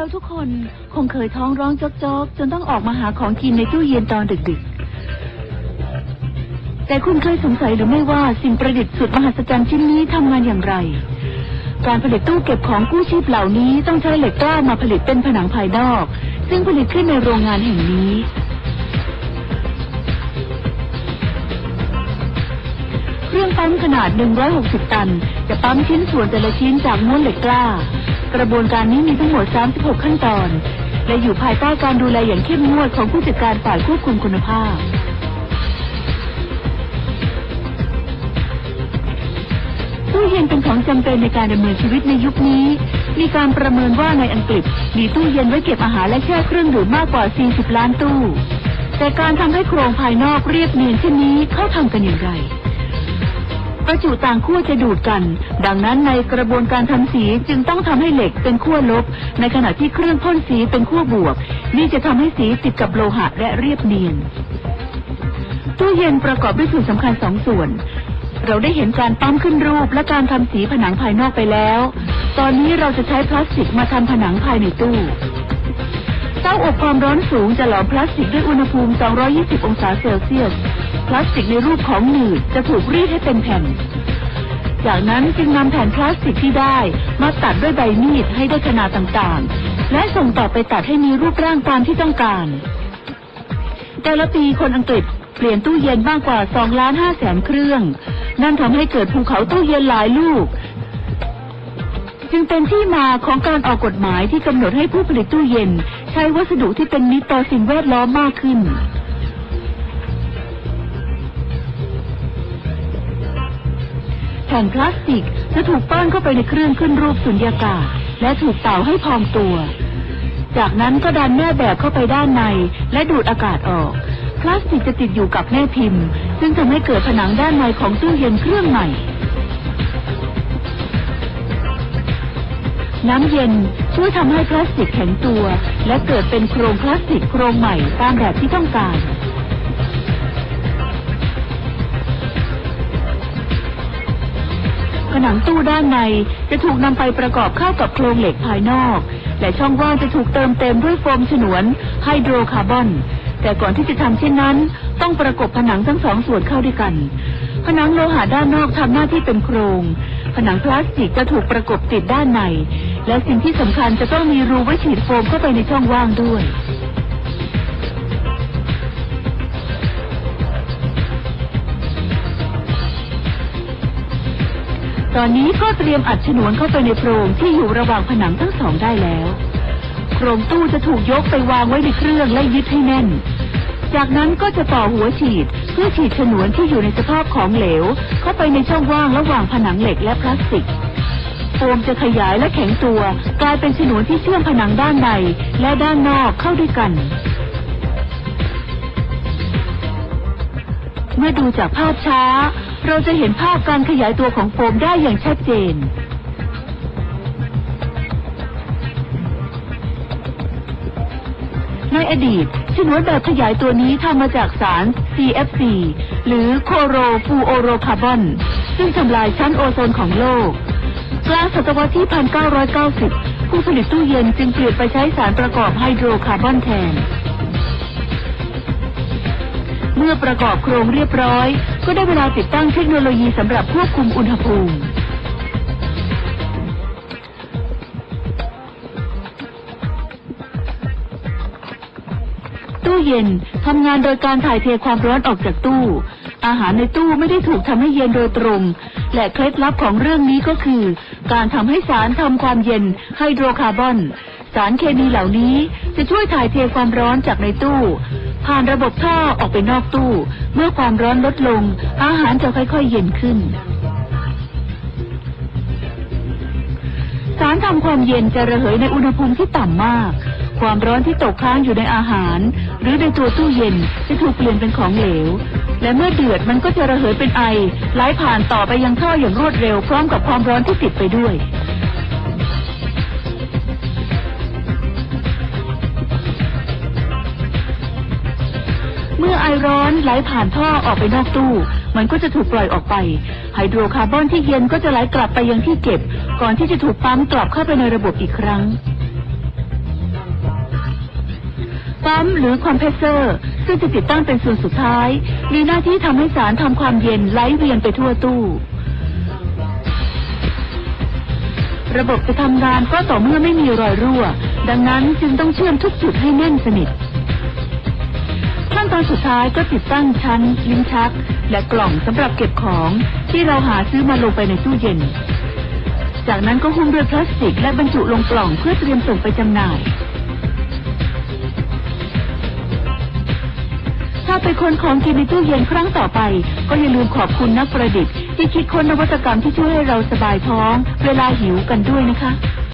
เราทุกคนคงเคยท้องร้องจอกๆ จนต้องออกมาหาของกินในตู้เย็นตอนดึกๆ แต่คุณเคยสงสัยหรือไม่ว่าสิ่งประดิษฐ์สุดมหัศจรรย์ชิ้นนี้ทำงานอย่างไร การผลิตตู้เก็บของกู้ชีพเหล่านี้ต้องใช้เหล็กกล้ามาผลิตเป็นผนังภายนอก ซึ่งผลิตขึ้นในโรงงานแห่งนี้เครื่องปั๊มขนาด 160 ตัน จะปั๊มชิ้นส่วนแต่ละชิ้นจากม้วนเหล็กกล้า กระบวนการนี้มีทั้งหมด 36 ขั้นตอน และอยู่ภายใต้การดูแลอย่างเข้มงวดของผู้จัดการฝ่ายควบคุมคุณภาพ ตู้เย็นเป็นของจำเป็นในการดำเนินชีวิตในยุคนี้ มีการประเมินว่าในอังกฤษ มีตู้เย็นไว้เก็บอาหารและแช่เครื่องดื่มมากกว่า 40 ล้านตู้ แต่การทำให้โครงภายนอกเรียบเนียนเช่นนี้เขาทำกันอย่างไร ประจุต่างขั้วจะดูดกัน ดังนั้นในกระบวนการทำสีจึงต้องทำให้เหล็กเป็นขั้วลบ ในขณะที่เครื่องพ่นสีเป็นขั้วบวก นี่จะทำให้สีติดกับโลหะและเรียบเนียน ตู้เย็นประกอบด้วยส่วนสำคัญสองส่วน เราได้เห็นการปั๊มขึ้นรูปและการทำสีผนังภายนอกไปแล้ว ตอนนี้เราจะใช้พลาสติกมาทำผนังภายในตู้เต้าอบความร้อนสูงจะหลอมพลาสติกด้วยอุณหภูมิ 220 องศาเซลเซียส พลาสติกในรูปของหนืดจะถูกรีดให้เป็นแผ่น จากนั้นจึงนำแผ่นพลาสติกที่ได้มาตัดด้วยใบมีดให้ได้ขนาดต่างๆ และส่งต่อไปตัดให้มีรูปร่างตามที่ต้องการ แต่ละปีคนอังกฤษเปลี่ยนตู้เย็นมากกว่า2ล้าน5แสนเครื่อง นั่นทำให้เกิดภูเขาตู้เย็นหลายลูก จึงเป็นที่มาของการออกกฎหมายที่กำหนดให้ผู้ผลิตตู้เย็น ใช้วัสดุที่เป็นมิตรต่อสิ่งแวดล้อมมากขึ้น แผ่นพลาสติกจะถูกป้อนเข้าไปในเครื่องขึ้นรูปสุญญากาศ และถูกเป่าให้พองตัว จากนั้นก็ดันแม่แบบเข้าไปด้านใน และดูดอากาศออก พลาสติกจะติดอยู่กับแม่พิมพ์ ซึ่งทำให้เกิดผนังด้านในของตู้เย็นเครื่องใหม่ น้ำเย็นช่วยทำให้พลาสติกแข็งตัว และเกิดเป็นโครงพลาสติกโครงใหม่ตามแบบที่ต้องการ นังตู้ด้านใน จะถูกนำไปประกอบเข้ากับโครงเหล็กภายนอก และช่องว่างจะถูกเติมเต็มด้วยโฟมฉนวนไฮโดรคาร์บอน แต่ก่อนที่จะทำเช่นนั้น ต้องประกบผนังทั้งสองส่วนเข้าด้วยกัน ผนังโลหะด้านนอกทำหน้าที่เป็นโครงผนังพลาสติกจะถูกประกบติดด้านใน และสิ่งที่สำคัญจะต้องมีรูไว้ฉีดโฟมเข้าไปในช่องว่างด้วย ตอนนี้ก็เตรียมอัดฉนวนเข้าไปในโพรงที่อยู่ระหว่างผนังทั้งสองได้แล้ว โครงตู้จะถูกยกไปวางไว้ในเครื่องและยึดให้แน่น จากนั้นก็จะต่อหัวฉีดเพื่อฉีดฉนวนที่อยู่ในสภาพของเหลว เข้าไปในช่องว่างระหว่างผนังเหล็กและพลาสติกโฟมจะขยายและแข็งตัว กลายเป็นฉนวนที่เชื่อมผนังด้านในและด้านนอกเข้าด้วยกัน เมื่อดูจากภาพช้า เราจะเห็นภาพการขยายตัวของโฟมได้อย่างชัดเจน ในอดีตฉนวนแบบขยายตัวนี้ทำมาจากสาร CFC หรือโคโรฟูโอโรคาร์บอน ซึ่งทำลายชั้นโอโซนของโลก กลางศตวรรษที่ 1990 ผู้ผลิตตู้เย็นจึงเปลี่ยนไปใช้สารประกอบไฮโดรคาร์บอนแทน เมื่อประกอบโครงเรียบร้อย ก็ได้เวลาติดตั้งเทคโนโลยีสำหรับควบคุมอุณหภูมิ ตู้เย็นทำงานโดยการถ่ายเทความร้อนออกจากตู้ อาหารในตู้ไม่ได้ถูกทำให้เย็นโดยตรง และเคล็ดลับของเรื่องนี้ก็คือ การทำให้สารทำความเย็นไฮโดรคาร์บอน สารเคมีเหล่านี้จะช่วยถ่ายเทความร้อนจากในตู้ ผ่านระบบท่อออกไปนอกตู้ เมื่อความร้อนลดลง อาหารจะค่อยๆเย็นขึ้น สารทำความเย็นจะระเหยในอุณหภูมิที่ต่ำมาก ความร้อนที่ตกค้างอยู่ในอาหาร หรือในตัวตู้เย็นจะถูกเปลี่ยนเป็นของเหลว และเมื่อเดือดมันก็จะระเหยเป็นไอไหลผ่านต่อไปยังท่ออย่างรวดเร็วพร้อมกับความร้อนที่ติดไปด้วย เมื่อไอร้อนไหลผ่านท่อออกไปนอกตู้ มันก็จะถูกปล่อยออกไป ไฮโดรคาร์บอนที่เย็นก็จะไหลกลับไปยังที่เก็บ ก่อนที่จะถูกปั๊มกลับเข้าไปในระบบอีกครั้งปั๊มหรือคอมเพรสเซอร์ ซึ่งจะติดตั้งเป็นส่วนสุดท้าย มีหน้าที่ทำให้สารทำความเย็นไหลเวียนไปทั่วตู้ ระบบจะทำงานก็ต่อเมื่อไม่มีรอยรั่ว ดังนั้นจึงต้องเชื่อมทุกจุดให้แน่นสนิท ขั้นตอนสุดท้ายก็ติดตั้งชั้นลิ้นชัก และกล่องสำหรับเก็บของที่เราหาซื้อมาลงไปในตู้เย็น จากนั้นก็หุ้มด้วยพลาสติกและบรรจุลงกล่องเพื่อเตรียมส่งไปจำหน่าย ถ้าไปคนของกินในตู้เย็นครั้งต่อไป ก็อย่าลืมขอบคุณนักประดิษฐ์ที่คิดค้นนวัตกรรมที่ช่วยให้เราสบายท้อง เวลาหิวกันด้วยนะคะ